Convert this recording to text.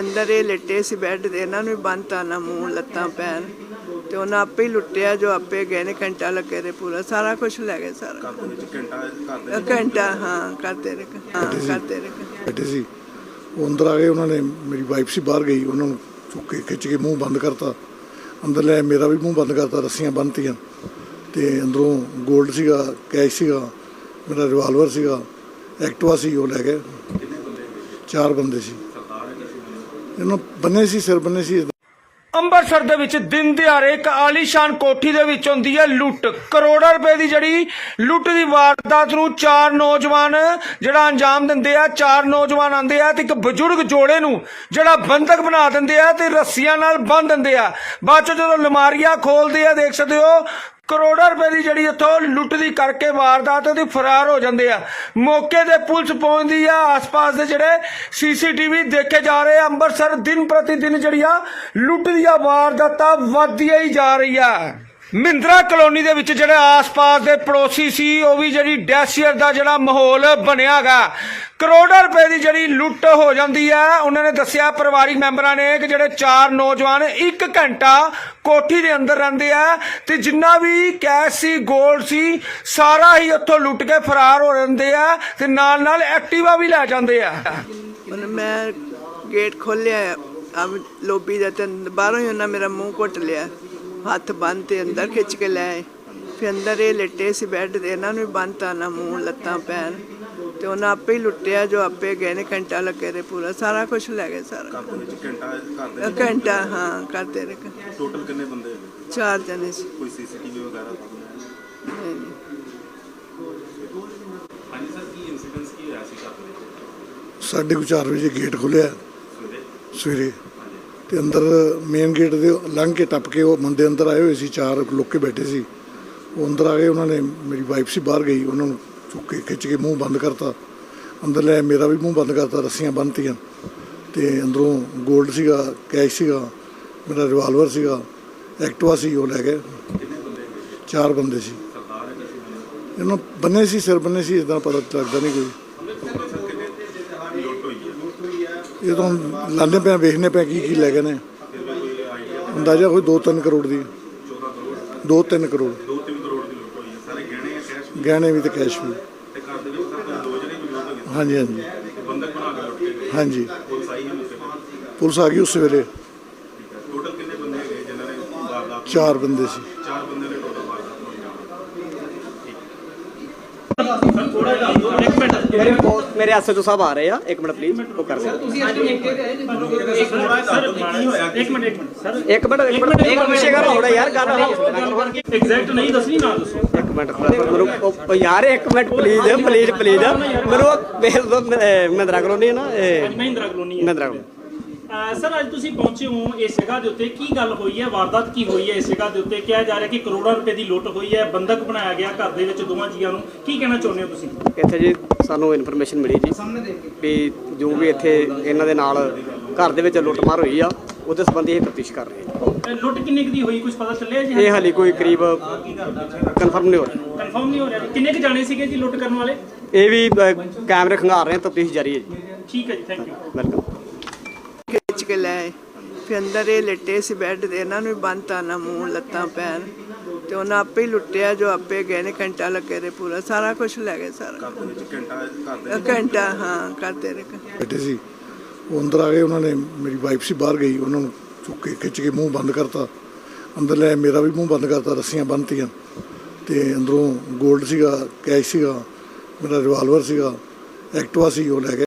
ਅੰਦਰ ਇਹ ਲਿੱਟੇ ਸੀ ਬੈੱਡ ਤੇ ਇਹਨਾਂ ਨੂੰ ਵੀ ਬੰਨਤਾ ਨਾ ਮੂੰਹ ਲੱਤਾਂ ਪੈਰ। ਤੇ ਉਹਨਾਂ ਆਪੇ ਹੀ ਲੁੱਟਿਆ ਜੋ ਆਪੇ ਗਏ ਨੇ ਘੰਟਾ ਲੱਗੇ ਰੇ ਪੂਰਾ। ਸਾਰਾ ਕੁਝ ਲੈ ਗਏ ਸਾਰਾ। ਘੰਟਾ ਹਾਂ ਕਰਦੇ ਰਹੇ ਹਾਂ ਕਰਦੇ ਰਹੇ। ਬੈਠੇ ਸੀ। ਉਹ ਅੰਦਰ ਆ ਗਏ ਉਹਨਾਂ ਨੇ ਮੇਰੀ ਵਾਈਫ ਸੀ ਬਾਹਰ ਗਈ ਉਹਨਾਂ ਨੂੰ ਚੁੱਕ ਕੇ ਖਿੱਚ ਕੇ ਮੂੰਹ ਬੰਦ ਕਰਤਾ। ਅੰਦਰ ਲੈ ਮੇਰਾ ਵੀ ਮੂੰਹ ਬੰਦ ਕਰਤਾ ਰੱਸੀਆਂ ਬੰਨਤੀਆਂ। ਤੇ ਅੰਦਰੋਂ 골ਡ ਸੀਗਾ ਕੈਸ਼ ਸੀਗਾ ਮੇਰਾ ਰਿਵਾਲਵਰ ਸੀਗਾ ਐਕਟਿਵਾ ਸੀ ਉਹ ਲੈ ਗਏ। ਚਾਰ ਬੰਦੇ ਸੀ। ਇਹਨਾਂ ਬੰਨੇ ਸੀ, ਸਿਰ ਬੰਨੇ ਸੀ। ਅੰਮ੍ਰਿਤਸਰ ਦੇ ਵਿੱਚ ਦਿਨ ਦਿਹਾੜੇ ਇੱਕ ਆਲੀਸ਼ਾਨ ਕੋਠੀ ਦੇ ਵਿੱਚ ਹੁੰਦੀ ਹੈ ਲੁੱਟ। ਕਰੋੜਾਂ ਰੁਪਏ ਦੀ ਜਿਹੜੀ ਲੁੱਟ ਦੀ ਵਾਰਦਾਤ ਨੂੰ ਚਾਰ ਨੌਜਵਾਨ ਜਿਹੜਾ ਅੰਜਾਮ ਦਿੰਦੇ ਆ, ਚਾਰ ਨੌਜਵਾਨ ਆਂਦੇ ਆ ਤੇ ਇੱਕ ਬਜ਼ੁਰਗ ਜੋੜੇ ਨੂੰ ਜਿਹੜਾ ਬੰਦਕ ਬਣਾ ਦਿੰਦੇ ਆ ਤੇ ਰੱਸੀਆਂ ਨਾਲ ਬੰਨ ਦਿੰਦੇ ਆ। ਬਾਅਦ ਚ ਜਦੋਂ ਲਮਾਰੀਆਂ ਖੋਲਦੇ ਆ, ਦੇਖ ਸਕਦੇ ਹੋ ਕਰੋੜਾਂ ਰੁਪਏ ਦੀ ਜਿਹੜੀ ਇੱਥੋਂ ਲੁੱਟ ਦੀ ਕਰਕੇ ਵਾਰਦਾਤ ਉਹਦੀ ਫਰਾਰ ਹੋ ਜਾਂਦੇ ਆ। ਮੌਕੇ ਤੇ ਪੁਲਿਸ ਪਹੁੰਚਦੀ ਆ, ਆਸ-ਪਾਸ ਦੇ ਜਿਹੜੇ ਸੀਸੀਟੀਵੀ ਦੇਖੇ ਜਾ ਰਹੇ ਆ। ਅੰਮ੍ਰਿਤਸਰ ਦਿਨ ਪ੍ਰਤੀ ਦਿਨ ਜਿਹੜੀ ਆ, ਲੁੱਟ ਦੀਆਂ ਵਾਰਦਾਤਾਂ ਵੱਧਦੀਆਂ ਹੀ ਜਾ ਰਹੀ ਆ। ਮਹਿੰਦਰਾ ਕਲੋਨੀ ਦੇ ਵਿੱਚ ਜਿਹੜੇ ਆਸ-ਪਾਸ ਦੇ ਪੜੋਸੀ ਸੀ, ਉਹ ਵੀ ਜਿਹੜੀ ਡੈਸੀਅਰ ਦਾ ਜਿਹੜਾ ਮਾਹੌਲ ਬਣਿਆਗਾ ਕਰੋੜਾਂ ਰੁਪਏ ਦੀ ਜਿਹੜੀ ਲੁੱਟ ਹੋ ਜਾਂਦੀ ਹੈ ਉਹਨਾਂ ਨੇ ਦੱਸਿਆ ਪਰਿਵਾਰਿਕ ਮੈਂਬਰਾਂ ਨੇ ਕਿ ਜਿਹੜੇ ਚਾਰ ਨੌਜਵਾਨ ਇੱਕ ਘੰਟਾ ਕੋਠੀ ਦੇ ਅੰਦਰ ਰਹਿੰਦੇ ਆ ਤੇ ਜਿੰਨਾ ਵੀ ਕੈਸ਼ ਸੀ 골ਡ ਸੀ, ਸਾਰਾ ਹੀ ਉੱਥੋਂ ਲੁੱਟ ਕੇ ਫਰਾਰ ਹੋ ਜਾਂਦੇ ਆ ਤੇ ਨਾਲ ਨਾਲ ਐਕਟਿਵਾ ਵੀ ਲੈ ਜਾਂਦੇ ਆ। ਉਹਨੇ ਮੈਂ ਗੇਟ ਖੋਲਿਆ ਆ ਲੋਬੀ ਦਾ ਤੇ ਬਾਹਰੋਂ ਹੀ ਉਹਨਾਂ ਮੇਰਾ ਮੂੰਹ ਘੁੱਟ ਲਿਆ। ਹੱਥ ਬੰਨ ਤੇ ਅੰਦਰ ਖਿੱਚ ਕੇ ਲੈ ਫਿਰ ਅੰਦਰ ਇਹ ਲਿੱਟੇ ਸੀ ਬੈੱਡ ਦੇ ਇਹਨਾਂ ਨੂੰ ਵੀ ਬੰਨਤਾ ਨਾ ਮੂੰਹ, ਲੱਤਾਂ, ਪੈਰ। ਤੇ ਉਹਨਾਂ ਆਪੇ ਹੀ ਲੁੱਟਿਆ ਜੋ ਆਪੇ ਗਏ ਨੇ ਘੰਟਾ ਲੱਗੇ ਰੇ ਪੂਰਾ ਸਾਰਾ ਕੁਝ ਲੈ ਗਏ ਸਾਰਾ। ਘਰ ਦੇ ਵਿੱਚ ਘੰਟਾ ਘਰ ਦੇ ਵਿੱਚ ਘੰਟਾ ਹਾਂ ਕਰਦੇ ਰਹੇ ਟੋਟਲ ਕਿੰਨੇ ਬੰਦੇ ਹੈਗੇ? ਚਾਰ ਜਣੇ ਸੀ। ਕੋਈ ਸੀਸੀਟੀਵੀ ਵਗੈਰਾ ਨਹੀਂ, ਨਹੀਂ। ਹਾਂਜੀ ਸਰ ਕੀ ਇਨਸੀਡੈਂਸ ਕੀ ਹੋਇਆ ਸੀ ਘਰ ਦੇ ਵਿੱਚ? ਸਾਢੇ ਕੁ ਚਾਰ ਵਜੇ ਗੇਟ ਖੁੱਲਿਆ ਸਵੇਰੇ? ਸਵੇਰੇ। ਤੇ ਅੰਦਰ ਮੇਨ ਗੇਟ ਦੇ ਲੰਘ ਕੇ ਟੱਪ ਕੇ ਉਹ ਮੁੰਡੇ ਅੰਦਰ ਆਏ ਹੋਏ ਸੀ ਚਾਰ ਲੋਕ ਕੇ ਬੈਠੇ ਸੀ। ਉਹ ਅੰਦਰ ਆ ਗਏ ਉਹਨਾਂ ਨੇ ਮੇਰੀ ਵਾਈਫ ਸੀ ਬਾਹਰ ਗਈ ਉਹਨਾਂ ਨੂੰ ਚੁੱਕ ਕੇ ਖਿੱਚ ਕੇ ਮੂੰਹ ਬੰਦ ਕਰਤਾ। ਅੰਦਰ ਲੈ ਮੇਰਾ ਵੀ ਮੂੰਹ ਬੰਦ ਕਰਤਾ, ਰੱਸੀਆਂ ਬੰਨਤੀਆਂ। ਤੇ ਅੰਦਰੋਂ 골ਡ ਸੀਗਾ ਕੈਸ਼ ਸੀਗਾ, ਮੇਰਾ ਰਿਵਾਲਵਰ ਸੀਗਾ ਐਕਟਵਾ ਸੀ, ਉਹ ਲੈ ਗਏ। ਚਾਰ ਬੰਦੇ ਸੀ। ਇਹਨਾਂ ਬੰਨੇ ਸੀ, ਸਿਰ ਬੰਨੇ ਸੀ ਇਦਾਂ ਪਤਾ ਲੱਗਦਾ ਨਹੀਂ ਕੋਈ। ਇਹ ਤਾਂ ਲਾਣੇ ਪਿਆ ਵੇਖਣੇ ਪਿਆ ਕੀ ਕੀ ਲੈ ਗਏ ਨੇ। ਅੰਦਾਜ਼ਾ ਕੋਈ 2-3 ਕਰੋੜ ਦੀ। 2-3 ਕਰੋੜ 2-3 ਕਰੋੜ ਦੀ ਲੁੱਟ ਹੋਈ ਹੈ ਸਾਰੇ ਗਹਿਣੇ ਵੀ ਤੇ ਕੈਸ਼ ਵੀ। ਤੇ ਘਰ ਦੇ ਵਿੱਚ ਸਰ ਦੋ ਜਣੇ ਵੀ ਲੁੱਟ ਹੋਏ ਹਾਂਜੀ। ਹਾਂਜੀ ਬੰਦਕ ਬਣਾ ਕੇ ਲੁੱਟ ਕੇ ਗਏ। ਹਾਂਜੀ। ਪੁਲਿਸ ਆਈ ਹੈ ਮੌਕੇ ਤੇ ਪੁਲਿਸ ਆ ਗਈ ਉਸ ਵੇਲੇ। ਟੋਟਲ ਕਿੰਨੇ ਬੰਦੇ ਹੈਗੇ ਜਿਨ੍ਹਾਂ ਨੇ ਵਾਰਦਾਤ ਚਾਰ ਬੰਦੇ ਸੀ ਚਾਰ ਬੰਦੇ ਨੇ ਟੋਟਲ ਵਾਰਦਾਤ ਹੋਈ ਮੇਰੇ ਮੇਰੇ ਐਸਐਚਓ ਸਾਹਿਬ ਆ ਰਹੇ ਆ। ਇੱਕ ਮਿੰਟ ਪਲੀਜ਼ ਉਹ ਕਰ ਰਹੇ ਇੱਕ ਮਿੰਟ ਇੱਕ ਮਿੰਟ ਇੱਕ ਮਿੰਟ ਪਿੱਛੇ ਕਰ ਹੋੜਾ ਯਾਰ ਗੱਲ ਐਗਜ਼ੈਕਟ ਨਹੀਂ ਦੱਸਣੀ ਨਾ ਦੱਸੋ। ਇੱਕ ਮਿੰਟ ਮੈਨੂੰ ਯਾਰ ਇੱਕ ਮਿੰਟ ਪਲੀਜ਼ ਪਲੀਜ਼ ਪਲੀਜ਼ ਮੈਨੂੰ ਮਹਿੰਦਰਾ ਕਲੋਨੀ ਹੈ ਨਾ ਮਹਿੰਦਰਾ ਕਲੋਨੀ ਹੈ। ਮਹਿੰਦਰਾ ਕਲੋਨੀ। ਸਰ ਅੱਜ ਤੁਸੀਂ ਪਹੁੰਚੇ ਹੋ ਇਸ ਜਗ੍ਹਾ ਦੇ ਉੱਤੇ। ਕੀ ਗੱਲ ਹੋਈ ਹੈ? ਵਾਰਦਾਤ ਕੀ ਹੋਈ ਹੈ ਇਸ ਜਗ੍ਹਾ ਦੇ ਉੱਤੇ? ਕਿਹਾ ਜਾ ਰਿਹਾ ਕਿ ਕਰੋੜਾਂ ਰੁਪਏ ਦੀ ਲੁੱਟ ਹੋਈ ਹੈ। ਬੰਦਕ ਬਣਾਇਆ ਗਿਆ ਘਰ ਦੇ ਵਿੱਚ ਦੋਵਾਂ ਜੀਆਂ ਨੂੰ। ਕੀ ਕਹਿਣਾ ਚਾਹੁੰਦੇ ਹੋ ਤੁਸੀਂ? ਇੱਥੇ ਜੀ ਸਾਨੂੰ ਇਨਫੋਰਮੇਸ਼ਨ ਮਿਲੀ ਜੀ ਵੀ ਜੋ ਵੀ ਇੱਥੇ ਇਹਨਾਂ ਦੇ ਨਾਲ ਘਰ ਦੇ ਵਿੱਚ ਲੁੱਟਮਾਰ ਹੋਈ ਆ ਉਹਦੇ ਸੰਬੰਧੀ ਇਹ ਤਫਤੀਸ਼ ਕਰ ਰਹੇ ਅਹ ਲੁੱਟ ਕਿੰਨੇ ਦੀ ਹੋਈ? ਕੁਝ ਪਤਾ ਚੱਲਿਆ ਜੀ? ਇਹ ਹਾਲੇ ਕੋਈ ਕਰੀਬ ਕਨਫਰਮ ਨਹੀਂ ਹੋ ਰਿਹਾ। ਕਨਫਰਮ ਨਹੀਂ ਹੋ ਰਿਹਾ ਜੀ। ਕਿੰਨੇ ਕੁ ਜਾਣੇ ਸੀਗੇ ਜੀ ਲੁੱਟ ਕਰਨ ਵਾਲੇ? ਇਹ ਵੀ ਕੈਮਰੇ ਖੰਗਾਰ ਰਹੇ ਤਫਤੀਸ਼ ਜਾਰੀ ਹੈ ਜੀ। ਠੀਕ ਹੈ ਜੀ ਥੈਂਕ ਯੂ ਵੈਲਕਮ ਕੇ ਲੈ ਆਏ ਫਿਰ ਅੰਦਰ ਇਹ ਲਿੱਟੇ ਸੀ ਬੈੱਡ ਤੇ ਇਹਨਾਂ ਨੂੰ ਵੀ ਬੰਨਤਾ ਨਾ ਮੂੰਹ ਲੱਤਾਂ ਪੈਰ। ਤੇ ਉਹਨਾਂ ਆਪੇ ਹੀ ਲੁੱਟਿਆ ਜੋ ਆਪੇ ਗਏ ਨੇ ਘੰਟਾ ਲੱਗੇ ਰੇ ਪੂਰਾ। ਸਾਰਾ ਕੁਝ ਲੈ ਗਏ ਸਾਰਾ। ਘਰ ਦੇ ਵਿੱਚ ਘੰਟਾ ਘਰ ਦੇ ਵਿੱਚ? ਘੰਟਾ ਹਾਂ ਕਰਦੇ ਰਹੇ ਬੈਠੇ ਸੀ। ਉਹ ਅੰਦਰ ਆ ਗਏ ਉਹਨਾਂ ਨੇ ਮੇਰੀ ਵਾਈਫ ਸੀ ਬਾਹਰ ਗਈ ਉਹਨਾਂ ਨੂੰ ਚੁੱਕ ਕੇ ਖਿੱਚ ਕੇ ਮੂੰਹ ਬੰਦ ਕਰਤਾ। ਅੰਦਰ ਲੈ ਮੇਰਾ ਵੀ ਮੂੰਹ ਬੰਦ ਕਰਤਾ ਰੱਸੀਆਂ ਬੰਨਤੀਆਂ। ਤੇ ਅੰਦਰੋਂ 골ਡ ਸੀਗਾ ਕੈਸ਼ ਸੀਗਾ ਮੇਰਾ ਰਿਵਾਲਵਰ ਸੀਗਾ ਐਕਟਿਵਾ ਸੀ ਉਹ ਲੈ ਗਏ।